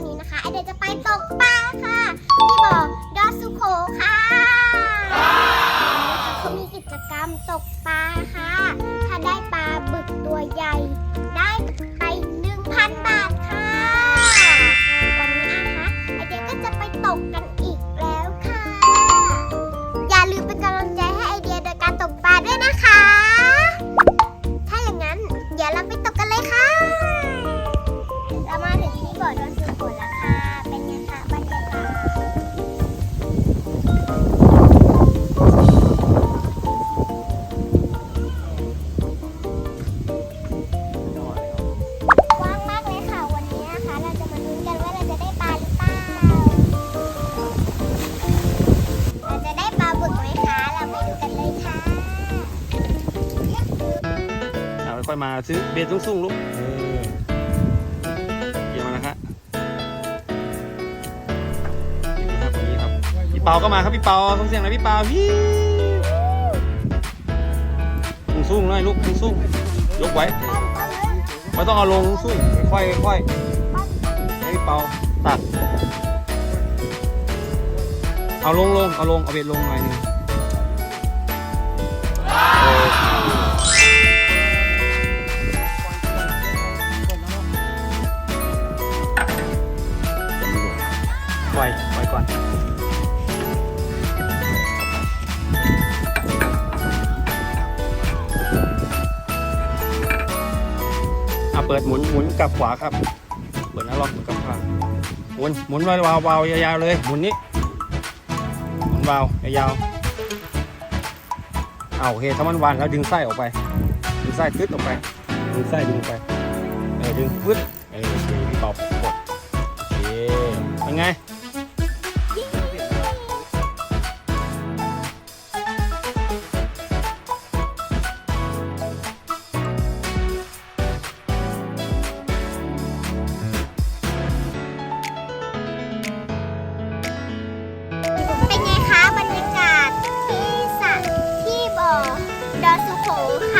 ันนี้นะคะเดี๋ยวจะไปตกปลาค่ะ ที่บ่อดอสุโขค่ะ ค่อยมาซื้อเบสสูงๆลูกเออเยี่ยมมากนะครับนี่ครับคนนี้ครับ พี่เปาก็มาครับพี่เปาส่งเสียงหน่อยพี่เปาพี่สูงๆหน่อยลูกสูงๆยกไว้ไม่ต้องเอาลงสูงค่อยๆค่อยๆให้พี่เปาตักเอาลงลงเอาลงเอาเบ็ดลงหน่อยหนึง ล่อยปล่อยก่อนอะเปิดหมุนหมุนกลับขวาครับเปิดแล้วล็อกกลับขวาหมุนหมุนวาวๆยาวๆเลยหมุนนี้หมุนวาวยาวๆเอาโอเคถ้ามันวานแล้วดึงไส้ออกไป ดึงไส้ตึ๊ดออกไป ดึงไส้ดึงไปเออดึงปึ๊ดเออโอเคพี่ปอบกดโอเคเป็นไง ค่ะ